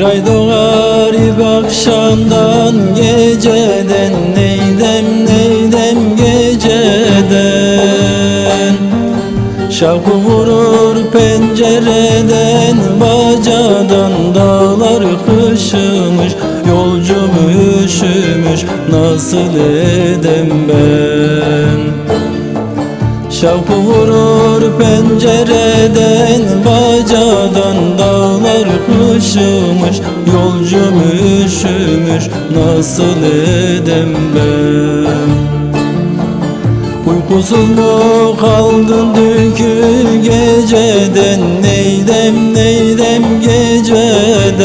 Ay doğar akşamdan geceden. Neydem neydem geceden? Şavku vurur pencereden Bacadan dağlar kışımış. Yolcum üşümüş nasıl edem ben? Şavku vurur pencereden kışımış Yolcum üşümüş nasıl edem ben? Uykusuz mu kaldın dünkü geceden? Neydem neydem geceden?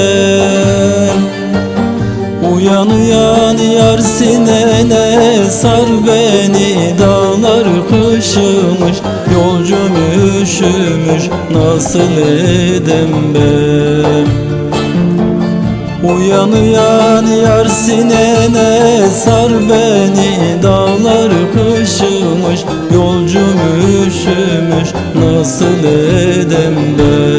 Uyan uyan yar sinene sar beni. Dağlar kışımış yolcum üşümüş Nasıl edem ben Uyan uyan yar sinene sar beni Dağlar kışımış yolcum üşümüş Nasıl edem ben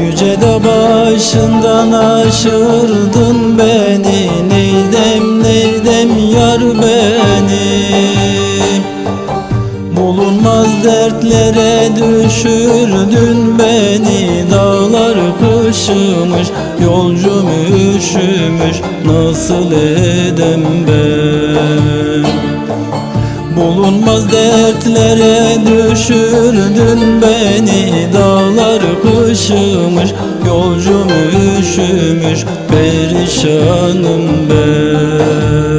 Yüce de başından aşırdın beni. Neydem neydem yar beni? Bulunmaz dertlere düşürdün beni. Dağlar kışımış yolcum üşümüş. Nasıl edem ben Bulunmaz dertlere düşürdün beni Dağlar kışımış Yolcum üşümüş Perişanım ben